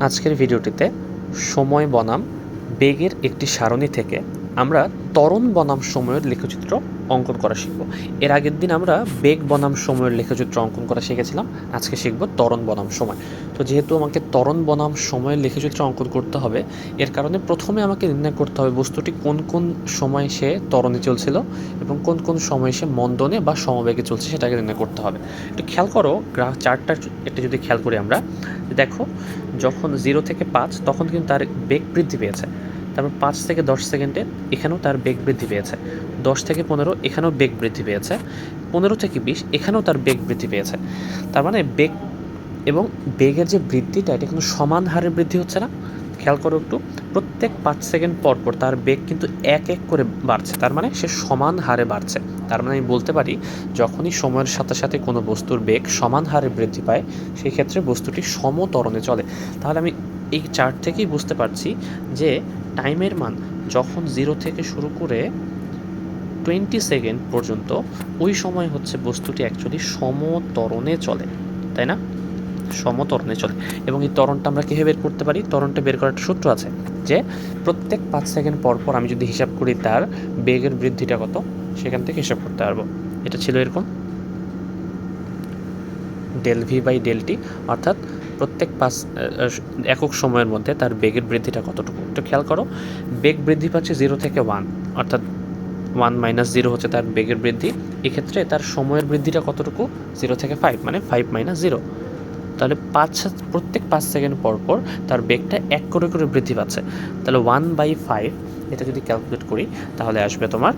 আজকের ভিডিওটিতে সময় বনাম বেগের একটি সারণী থেকে আমরা ত্বরণ বনাম সময়ের লেখচিত্র অঙ্কন করা শিখব। এর আগের দিন আমরা বেগ বনাম সময়ের লেখচিত্র অঙ্কন করা শিখেছিলাম। আজকে শিখব ত্বরণ বনাম সময়। তো যেহেতু আমাকে ত্বরণ বনাম সময়ের লেখচিত্র অঙ্কন করতে হবে, এর কারণে প্রথমে আমাকে নির্ণয় করতে হবে বস্তুটি কোন কোন সময় সে ত্বরণে চলছিল এবং কোন কোন সময় সে মন্দনে বা সমবেগে চলছে সেটাকে নির্ণয় করতে হবে। একটু খেয়াল করো, গ্রাফ চারটার একটা যদি খেয়াল করি আমরা। দেখো, যখন জিরো থেকে পাঁচ, তখন কিন্তু তার বেগ বৃদ্ধি পেয়েছে। তারপর পাঁচ থেকে দশ সেকেন্ডে এখানেও তার বেগ বৃদ্ধি পেয়েছে। দশ থেকে পনেরো, এখানেও বেগ বৃদ্ধি পেয়েছে। পনেরো থেকে বিশ, এখানেও তার বেগ বৃদ্ধি পেয়েছে। তার মানে বেগ এবং বেগের যে বৃদ্ধিটা, এটা কিন্তু সমান হারে বৃদ্ধি হচ্ছে না। খেয়াল করো একটু, প্রত্যেক পাঁচ সেকেন্ড পর পর তার বেগ কিন্তু এক এক করে বাড়ছে। তার মানে সে সমান হারে বাড়ছে। তার মানে আমি বলতে পারি, যখনই সময়ের সাথে সাথে কোনো বস্তুর বেগ সমান হারে বৃদ্ধি পায় সেই ক্ষেত্রে বস্তুটি সমতরণে চলে। তাহলে আমি এই চার্ট থেকেই বুঝতে পারছি যে টাইমের মান যখন জিরো থেকে শুরু করে টোয়েন্টি সেকেন্ড পর্যন্ত, ওই সময় হচ্ছে বস্তুটি অ্যাকচুয়ালি সমতরণে চলে, তাই না? সমতরণে চলে। এবং এই তরণটা আমরা কীভাবে বের করতে পারি? তরণটা বের করার একটা সূত্র আছে যে প্রত্যেক পাঁচ সেকেন্ড পর পর আমি যদি হিসাব করি তার বেগের বৃদ্ধিটা কত? সেখান থেকে হিসাব করতে পারব। এটা ছিল এরকম। Del V by del T অর্থাৎ প্রত্যেক পাঁচ একক সময়ের মধ্যে তার বেগের বৃদ্ধিটা কতটুকু? একটু খেয়াল করো, বেগ বৃদ্ধি পাচ্ছে জিরো থেকে ওয়ান অর্থাৎ ওয়ান মাইনাস জিরো হচ্ছে তার বেগের বৃদ্ধি। এক্ষেত্রে তার সময়ের বৃদ্ধিটা কতটুকু? জিরো থেকে ফাইভ মানে ফাইভ মাইনাস জিরো তাহলে পাঁচ, প্রত্যেক পাঁচ সেকেন্ড পর পর তার বেগটা এক করে করে বৃদ্ধি পাচ্ছে। তাহলে ওয়ান বাই ফাইভ এটা যদি ক্যালকুলেট করি, তাহলে আসবে তোমার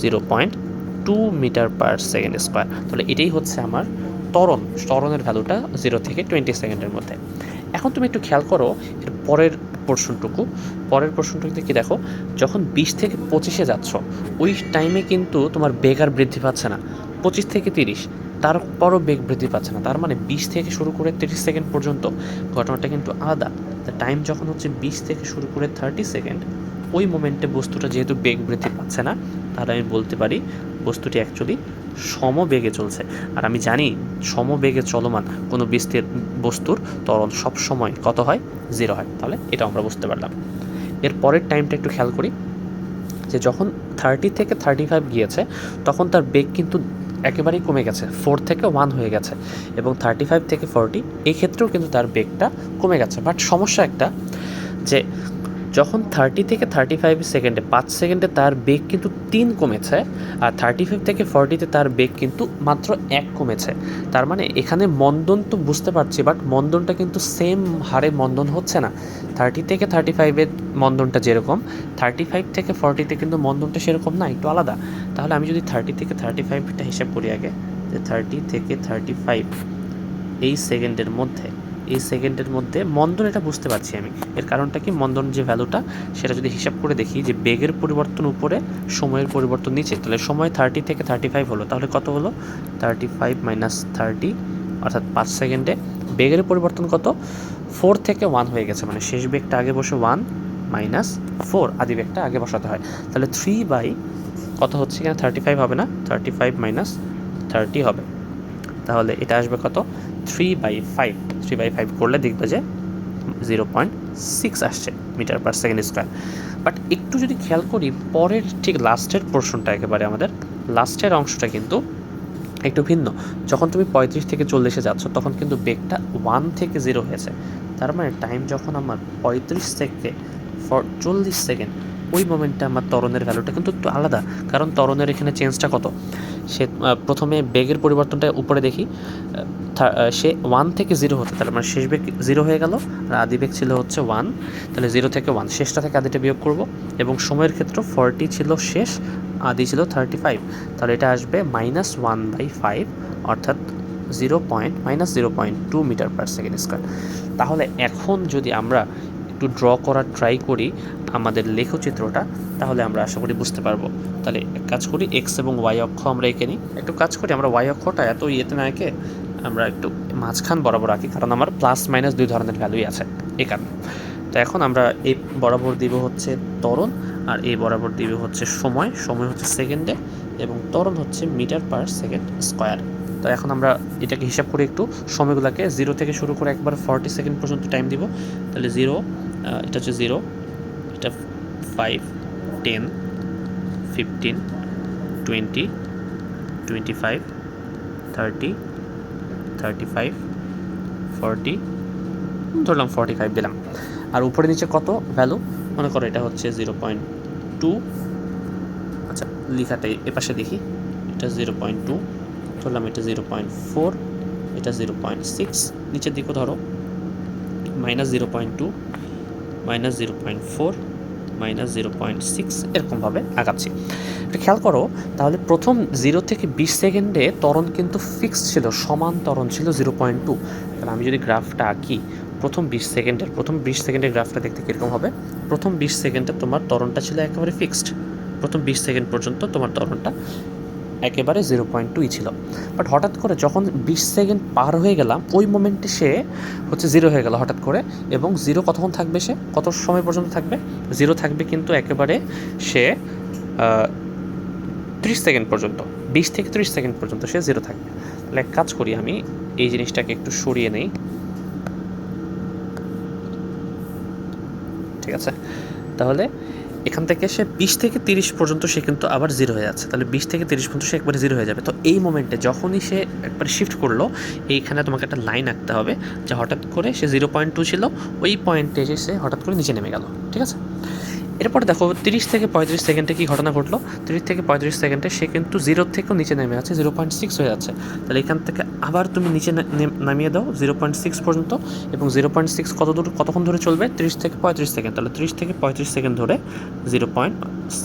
zero point two metre per second square তাহলে এটাই হচ্ছে আমার ত্বরণ, ত্বরণের ভ্যালুটা জিরো থেকে টোয়েন্টি সেকেন্ডের মধ্যে। এখন তুমি একটু খেয়াল করো, এর পরের পোর্শনটুকু পরের পোর্শনটুকুতে কি দেখো, যখন বিশ থেকে পঁচিশে যাচ্ছ, ওই টাইমে কিন্তু তোমার বেগ আর বৃদ্ধি পাচ্ছে না। পঁচিশ থেকে তিরিশ, তারপরও বেগ বৃদ্ধি পাচ্ছে না। তার মানে বিশ থেকে শুরু করে তিরিশ সেকেন্ড পর্যন্ত ঘটনাটা কিন্তু আলাদা। টাইম যখন হচ্ছে বিশ থেকে শুরু করে থার্টি সেকেন্ড ওই মোমেন্টে বস্তুটা যেহেতু বেগ বৃদ্ধি পাচ্ছে না, তাহলে আমি বলতে পারি বস্তুটি অ্যাকচুয়ালি সমবেগে চলছে। আর আমি জানি সমবেগে চলমান কোনো বিস্তীর বস্তুর তরল সব সময় কত হয়? জিরো হয়। তাহলে এটা আমরা বুঝতে পারলাম। এর পরের টাইমটা একটু খেয়াল করি, যে যখন থার্টি থেকে থার্টি ফাইভ গিয়েছে, তখন তার বেগ কিন্তু একেবারেই কমে গেছে। ফোর থেকে ওয়ান হয়ে গেছে। এবং থার্টি ফাইভ থেকে ফোরটি এই ক্ষেত্রেও কিন্তু তার বেগটা কমে গেছে। বাট সমস্যা একটা, যে যখন থার্টি থেকে থার্টি ফাইভ সেকেন্ডে পাঁচ সেকেন্ডে তার বেগ কিন্তু তিন কমেছে আর থার্টি ফাইভ থেকে ফর্টিতে তার বেগ কিন্তু মাত্র এক কমেছে। তার মানে এখানে মন্দন তো বুঝতে পারছি বাট মন্দনটা কিন্তু সেম হারে মন্দন হচ্ছে না। থার্টি থেকে থার্টি ফাইভের মন্দনটা যেরকম থার্টি ফাইভ থেকে ফর্টিতে কিন্তু মন্দনটা সেরকম না, একটু আলাদা। তাহলে আমি যদি থার্টি থেকে থার্টি ফাইভটা হিসাব করি আগে, যে থার্টি থেকে থার্টি ফাইভ এই সেকেন্ডের মধ্যে এই সেকেন্ডের মধ্যে মন্দন এটা বুঝতে পারছি আমি। এর কারণটা কি? মন্দন যে ভ্যালুটা সেটা যদি হিসাব করে দেখি যে বেগের পরিবর্তন উপরে, সময়ের পরিবর্তন নিচে, তাহলে সময় থার্টি থেকে থার্টি ফাইভ হলো। তাহলে কত হলো? থার্টি ফাইভ মাইনাস থার্টি অর্থাৎ পাঁচ সেকেন্ডে বেগের পরিবর্তন কত? ফোর থেকে ওয়ান হয়ে গেছে। মানে শেষ বেগটা আগে বসে ওয়ান মাইনাস ফোর আদি বেগটা আগে বসাতে হয়। তাহলে থ্রি বাই কত হচ্ছে এখানে? থার্টি ফাইভ হবে না? থার্টি ফাইভ মাইনাস থার্টি হবে। তাহলে এটা আসবে কত? Three by five three by five করলে দেখবে যে জিরো পয়েন্ট সিক্স আসছে metre per second square but একটু যদি খেয়াল করি, পরের ঠিক লাস্টের পোর্শনটা একেবারে আমাদের লাস্টের অংশটা কিন্তু একটু ভিন্ন। যখন তুমি পঁয়ত্রিশ থেকে চল্লিশে যাচ্ছ, তখন কিন্তু বেগটা ওয়ান থেকে জিরো হয়েছে। তার মানে টাইম যখন আমার পঁয়ত্রিশ থেকে ফর চল্লিশ সেকেন্ড ওই মোমেন্টে আমার তরণের ভ্যালুটা কিন্তু একটু আলাদা। কারণ তরণের এখানে চেঞ্জটা কত? সে প্রথমে বেগের পরিবর্তনটা উপরে দেখি। সে ওয়ান থেকে জিরো হতে তাহলে মানে শেষ বেগ জিরো হয়ে গেল, আর আদি বেগ ছিল হচ্ছে ওয়ান তাহলে জিরো থেকে ওয়ান শেষটা থেকে আদিটা বিয়োগ করব। এবং সময়ের ক্ষেত্রে ফর্টি ছিল শেষ, আদি ছিল থার্টি ফাইভ তাহলে এটা আসবে মাইনাস ওয়ান বাই ফাইভ অর্থাৎ zero point minus zero point two metre per second square তাহলে এখন যদি আমরা একটু ড্র করার ট্রাই করি আমাদের লেখচিত্রটা, তাহলে আমরা আশা করি বুঝতে পারব। তাহলে এক কাজ করি এক্স এবং ওয়াই অক্ষ আমরা এঁকে নিই। একটু কাজ করি, আমরা ওয়াই অক্ষটা এত ইয়েতে না এঁকে আমরা একটু মাঝখান বরাবর আঁকি, কারণ আমার প্লাস মাইনাস দুই ধরনের ভ্যালুই আছে এই কারণে। তো এখন আমরা এই বরাবর দিব হচ্ছে ত্বরণ, আর এই বরাবর দিব হচ্ছে সময়। সময় হচ্ছে সেকেন্ডে এবং ত্বরণ হচ্ছে মিটার পার সেকেন্ড স্কোয়ার তো এখন আমরা এটাকে হিসাব করে একটু। সময়গুলোকে জিরো থেকে শুরু করে একবার ফর্টি সেকেন্ড পর্যন্ত টাইম দিব। তাহলে জিরো এটা হচ্ছে জিরো এটা five ten fifteen twenty twenty five thirty thirty five forty ধরলাম ফর্টি ফাইভ দিলাম। আর উপরে নিচে কত? ভ্যালু মনে করো এটা হচ্ছে জিরো পয়েন্ট টু আচ্ছা লেখাটা এপাশে দেখি। এটা জিরো পয়েন্ট টু ধরলাম এটা জিরো পয়েন্ট ফোর এটা জিরো পয়েন্ট সিক্স নিচের দিকে ধরো। Minus zero point two minus zero point four, minus zero point six এরকমভাবে আগাচ্ছি। এটা খেয়াল করো, তাহলে প্রথম জিরো থেকে বিশ সেকেন্ডে ত্বরণ কিন্তু ফিক্সড ছিল, সমান ত্বরণ ছিল জিরো পয়েন্ট টু। তাহলে আমি যদি গ্রাফটা আঁকি, প্রথম বিশ সেকেন্ডের, প্রথম বিশ সেকেন্ডের গ্রাফটা দেখতে কীরকম হবে? প্রথম বিশ সেকেন্ডে তোমার ত্বরণটা ছিল একেবারে ফিক্সড, প্রথম বিশ সেকেন্ড পর্যন্ত তোমার ত্বরণটা একেবারে জিরো পয়েন্ট টুই ছিল। বাট হঠাৎ করে যখন বিশ সেকেন্ড পার হয়ে গেলাম, ওই মোমেন্টে সে হচ্ছে জিরো হয়ে গেল হঠাৎ করে এবং জিরো কতক্ষণ থাকবে সে? কত সময় পর্যন্ত থাকবে? জিরো থাকবে কিন্তু একেবারে সে ত্রিশ সেকেন্ড পর্যন্ত। বিশ থেকে ত্রিশ সেকেন্ড পর্যন্ত সে জিরো থাকবে। তাহলে এক কাজ করি আমি, এই জিনিসটাকে একটু সরিয়ে নেই। ঠিক আছে? তাহলে এখান থেকে সে বিশ থেকে তিরিশ পর্যন্ত সে কিন্তু আবার জিরো হয়ে যাচ্ছে তাহলে বিশ থেকে তিরিশ পর্যন্ত সে একবারে জিরো হয়ে যাবে। তো এই মোমেন্টে যখনই সে একবার শিফট করল, এইখানে তোমাকে একটা লাইন আঁকতে হবে যে হঠাৎ করে সে জিরো পয়েন্ট টু ছিল, ওই পয়েন্টে এসে সে হঠাৎ করে নিচে নেমে গেল। ঠিক আছে? এরপরে দেখো, তিরিশ থেকে পঁয়ত্রিশ সেকেন্ডে কী ঘটনা ঘটলো? তিরিশ থেকে পঁয়ত্রিশ সেকেন্ডে সে কিন্তু জিরো থেকেও নিচে নেমে আছে, জিরো পয়েন্ট সিক্স হয়ে যাচ্ছে। তাহলে এখান থেকে আবার তুমি নিচে নামিয়ে দাও, জিরো পয়েন্ট সিক্স পর্যন্ত, এবং জিরো পয়েন্ট সিক্স কত দূর, কতক্ষণ ধরে চলবে? তিরিশ থেকে পঁয়ত্রিশ সেকেন্ড। তাহলে তিরিশ থেকে পঁয়ত্রিশ সেকেন্ড ধরে জিরো পয়েন্ট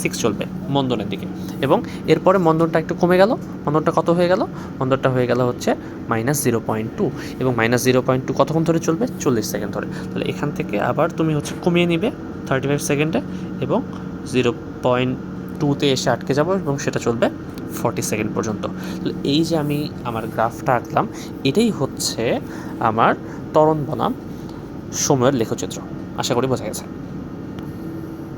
সিক্স চলবে মন্দনের দিকে। এবং এরপরে মন্দনটা একটু কমে গেল। মন্দনটা কত হয়ে গেল? মন্দনটা হয়ে গেল হচ্ছে মাইনাস জিরো পয়েন্ট টু, এবং মাইনাস জিরো পয়েন্ট টু কতক্ষণ ধরে চলবে? চল্লিশ সেকেন্ড ধরে। তাহলে এখান থেকে আবার তুমি হচ্ছে কমিয়ে নিবে। থার্টি ফাইভ সেকেন্ডে এবং জিরো পয়েন্ট টুতে এসে আটকে যাব এবং সেটা চলবে ফর্টি সেকেন্ড পর্যন্ত। এই যে আমি আমার গ্রাফটা আঁকলাম, এটাই হচ্ছে আমার তরণ বনাম সময়ের লেখচিত্র। আশা করি বোঝা গেছে।